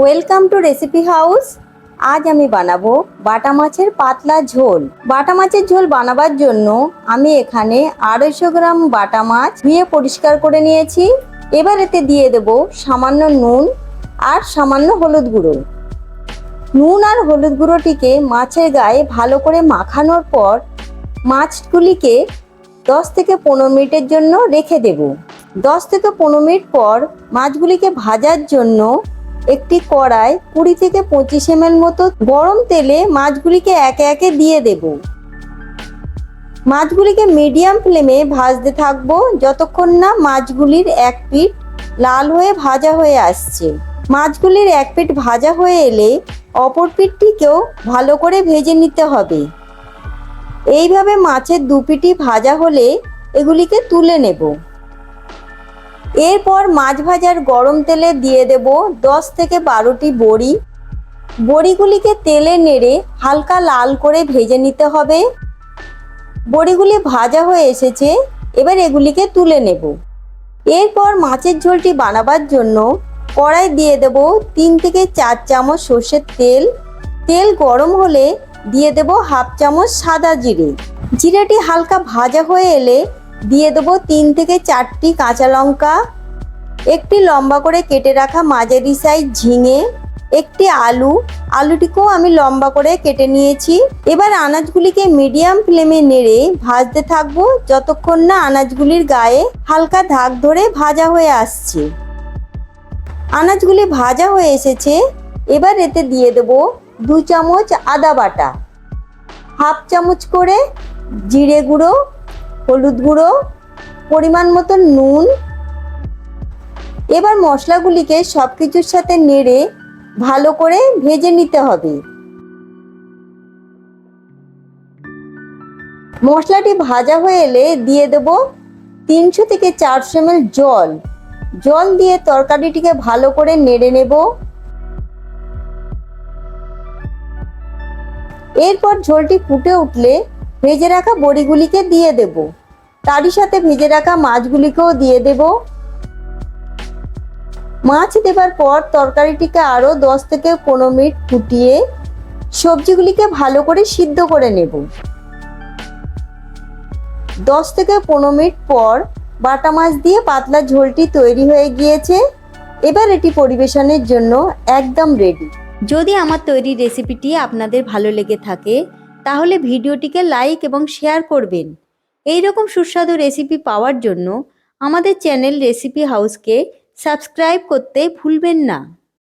Welcome to recipe house আজ আমি বানাবো বাটা মাছের পাতলা ঝোল। বাটা মাছের ঝোল বানাবার জন্য আমি এখানে আড়াইশো গ্রাম বাটা মাছ ধুয়ে পরিষ্কার করে নিয়েছি। এবার এতে দিয়ে দেব সামান্য নুন আর সামান্য হলুদ গুঁড়ো। নুন আর হলুদ গুঁড়োটিকে মাছের গায়ে ভালো করে মাখানোর পর মাছগুলিকে দশ থেকে পনেরো মিনিটের জন্য রেখে দেব। দশ থেকে পনেরো মিনিট পর মাছগুলিকে ভাজার জন্য একটি কড়াই কুড়ি থেকে পঁচিশ এম মতো গরম তেলে মাছগুলিকে একে একে দিয়ে দেব। মাছগুলিকে মিডিয়াম ফ্লেমে ভাজতে থাকব যতক্ষণ না মাছগুলির এক পিঠ লাল হয়ে ভাজা হয়ে আসছে। মাছগুলির এক পিঠ ভাজা হয়ে এলে অপর পিঠটিকেও ভালো করে ভেজে নিতে হবে। এইভাবে মাছের দু পিঠি ভাজা হলে এগুলিকে তুলে নেব। এরপর মাছ ভাজার গরম তেলে দিয়ে দেব দশ থেকে বারোটি বড়ি। বড়িগুলিকে তেলে নেড়ে হালকা লাল করে ভেজে নিতে হবে। বড়িগুলি ভাজা হয়ে এসেছে, এবার এগুলিকে তুলে নেব। এরপর মাছের ঝোলটি বানাবার জন্য কড়াই দিয়ে দেব তিন থেকে চার চামচ সর্ষের তেল। তেল গরম হলে দিয়ে দেব হাফ চামচ সাদা জিরে। জিরাটি হালকা ভাজা হয়ে এলে দিয়ে দেব তিন থেকে চারটি কাঁচা লঙ্কা, একটি লম্বা করে কেটে রাখা মাঝারি সাইজ ঝিঙে, একটি আলু। আলুটিকেও আমি লম্বা করে কেটে নিয়েছি। এবার আনাজগুলিকে মিডিয়াম ফ্লেমে নেড়ে ভাজতে থাকব, যতক্ষণ না আনাজগুলির গায়ে হালকা ধাক ধরে ভাজা হয়ে আসছে। আনাজগুলি ভাজা হয়ে এসেছে। এবার এতে দিয়ে দেব দু চামচ আদা বাটা। হাফ চামচ করে জিরে গুঁড়ো হলুদ গুঁড়ো, পরিমাণ মতো নুন। এবার মশলাগুলিকে সব কিছুর সাথে নেড়ে ভালো করে ভেজে নিতে হবে। মশলাটি ভাজা হয়ে এলে দিয়ে দেব তিনশো থেকে চারশো এম জল। জল দিয়ে তরকারিটিকে ভালো করে নেড়ে নেব। এরপর ঝোলটি ফুটে উঠলে ভেজে রাখা বড়িগুলিকে দিয়ে দেব। তারই সাথে ভেজে রাখা মাছগুলিকেও দিয়ে দেব। মাছ দেবার পর তরকারিটিকে আরও দশ থেকে পনেরো মিনিট ফুটিয়ে সবজিগুলিকে ভালো করে সিদ্ধ করে নেব। দশ থেকে পনেরো মিনিট পর বাটা মাছ দিয়ে পাতলা ঝোলটি তৈরি হয়ে গিয়েছে। এবার এটি পরিবেশনের জন্য একদম রেডি যদি আমার তৈরি রেসিপিটি আপনাদের ভালো লেগে থাকে তাহলে ভিডিওটিকে লাইক এবং শেয়ার করবেন। এই রকম সুস্বাদু রেসিপি পাওয়ার জন্য আমাদের চ্যানেল রেসিপি হাউসকে সাবস্ক্রাইব করতে ভুলবেন না।